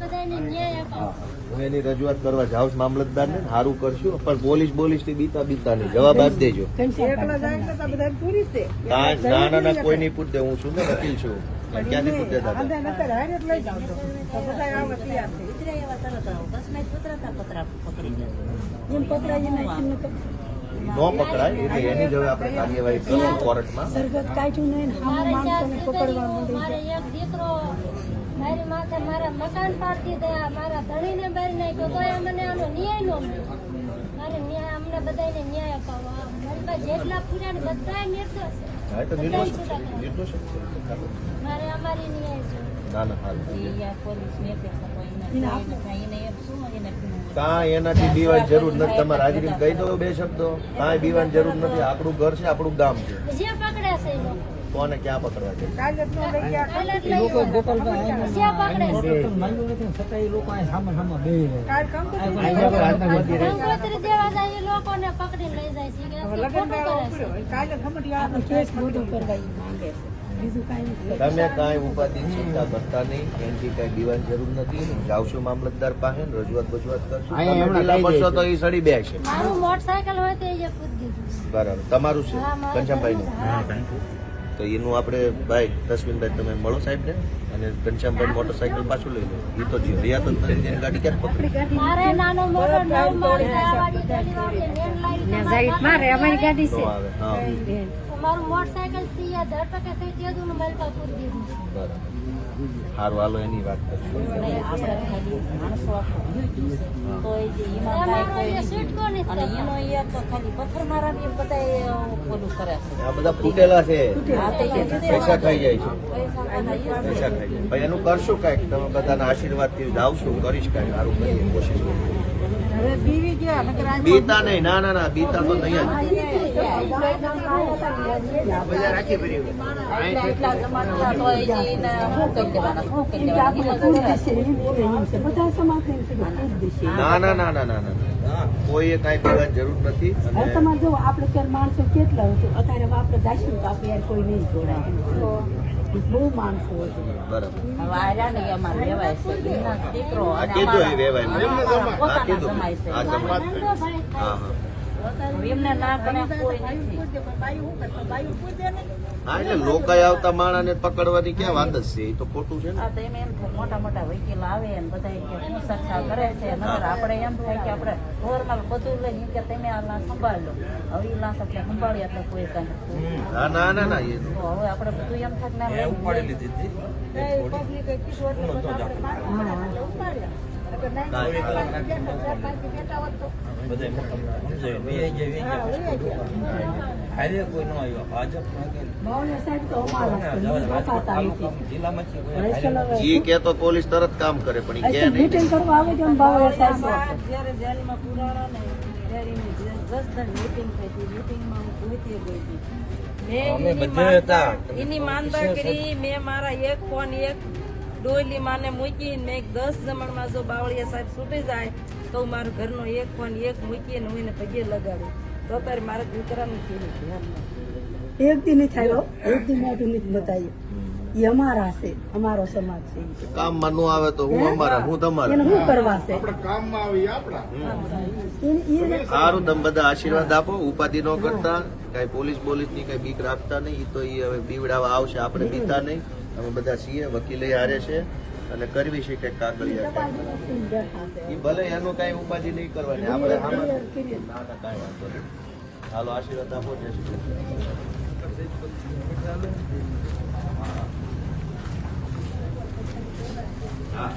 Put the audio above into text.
ની રજૂઆત કરવા જાવ છું મામલતદાર ને સારું કરશું પણ પોલીસ બોલીસથી બીતા બીતા નહીં જવાબ આપી દેજો. એકલા જાય તો બધા પૂરી જ છે ના ના કોઈ નહીં પૂછતે હું છું ને વકીલ છું. ક્યાંથી પૂછ નો પકડાય એટલે એની જ આપણે કાર્યવાહી કોર્ટમાં સરગત કાઢ્યું નહીં પકડવા દીકરો મારી માથે મારા મકાન પાડી દીધા મારા ધણીને બારી નાખ્યો તો મને આનો ન્યાય નો મળ્યો. મારે ન્યાય અમને બધાને ન્યાય અપાવો. મારી પાસે જેટલા પૂર્યા ને બધા નિર્દોષ મારે અમારી ન્યાય છે. એનાથી બીવાની જરૂર નથી. તમારે હાજરી કહી દો બે શબ્દો. કાંઈ બીવાની જરૂર નથી. આપણું ઘર છે આપણું ગામ છે. કોને ક્યાં પકડવા છે. ન પકડે લોકોને પકડી લઈ જાય કેસ માંગે તમે કાંઈ ઉપાધિ ચિંતા કરતા નહીં. એનાથી કાંઈ દીવાની જરૂર નથી. જાવશો મામલતદાર પાસે રજૂઆત બજૂઆત કરશું. તો એ સડી બે છે મોટરસાયકલ હોય તો એ પૂછી દીધું. બરાબર. તમારું છે. ઘનશ્યામભાઈ તો એનું આપણે ભાઈ તસ્વીનભાઈ તમે મળો સાહેબને અને ઘનશ્યામભાઈ મોટરસાઇકલ પાછું લઈ લો. એ તો જીવરિયાત જ નથી એની ગાડી ક્યારે પકડી આવે હા. થી સારું હાલો એની વાત આ બધા ફૂટેલા છે. પૈસા ખાઈ જાય છે. પૈસા ખાઈ જાય એનું કરશું કંઈક? તમે બધાના આશીર્વાદથી જાવશું કરીશ કાંઈક સારું કરીએ કોશિશ કરીએ હવે બીવી ગયા નકર આ બીતા નહીં ના ના ના બીતા તો નહીં ના ના ના ના ના ના. કોઈએ કાંઈ પીવાની જરૂર નથી હવે તમારે જો આપણે અત્યારે માણસો કેટલા હોય છે અત્યારે આપણે દાશું તો આપણે યાર કોઈ નહીં જોડાય. બહુ માણસો. બરાબર. દીકરો ના લોકાઈ આવતા માણાને પકડવાની ક્યાં વાત જ છે? એ તો ખોટું છે ને. આ તો એમ એમ થાય મોટા મોટા વકીલ આવે ને બધા કે કરે છે. નકર આપણે એમ થાય કે આપણે નોર્મલ બધું લઈને કે તમે આ લાશ સંભાળ. લો હવે એ લાશ આપણે સંભાળીએ એટલે કોઈ કાંઈ ના ના ના એ હવે આપણે બધું એમ થાય ના પબ્લિકે કીધું કાંઈ ઈ કે તો પોલીસ તરત કામ કરે પણ કે કરવા આવે છે જ્યારે જેલમાં પુરાણા ને ત્યારે એની જે જજદણ meeting થઈ હતી. meetingમાં હું ભૂતી ગઈ હતી. મેં એની માનતા કરી મેં મારા એક ફોન એક ડોયલી માને મૂકી મેં દસ જમણમાં જો બાવળિયા સાહેબ છૂટી જાય તો હું મારા ઘરનો એક ફોન એક મૂકીને હું એને પગે લગાડું. તો અત્યારે મારા દીકરાનું કેવું ધ્યાન એક દિન થયો એક દિન મોઢું નથી બતાવ્યું એ અમારા છે અમારો સમાજ છે. કામમાં નો આવે તો હું અમારા હું એને તમારા શું કરવા છે? એને- સારું તમે બધા આશીર્વાદ આપો ઉપાધિ ન કરતા કઈ પોલીસ બોલીસની કઈ બીક રાખતા નહીં ઈ તો એ હવે બીવડાવા આવશે આપણે બીતા નહીં. અમે બધા છીએ વકીલે હારે છે અને કરવી છે કે કાગળિયા એ ભલે એનું કાંઈ ઉપાધિ નહીં કરવાની આપણે આમાં ના ના કાંઈ વાંધો નહીં. હાલો આશીર્વાદ આપો જય શ્રી હા.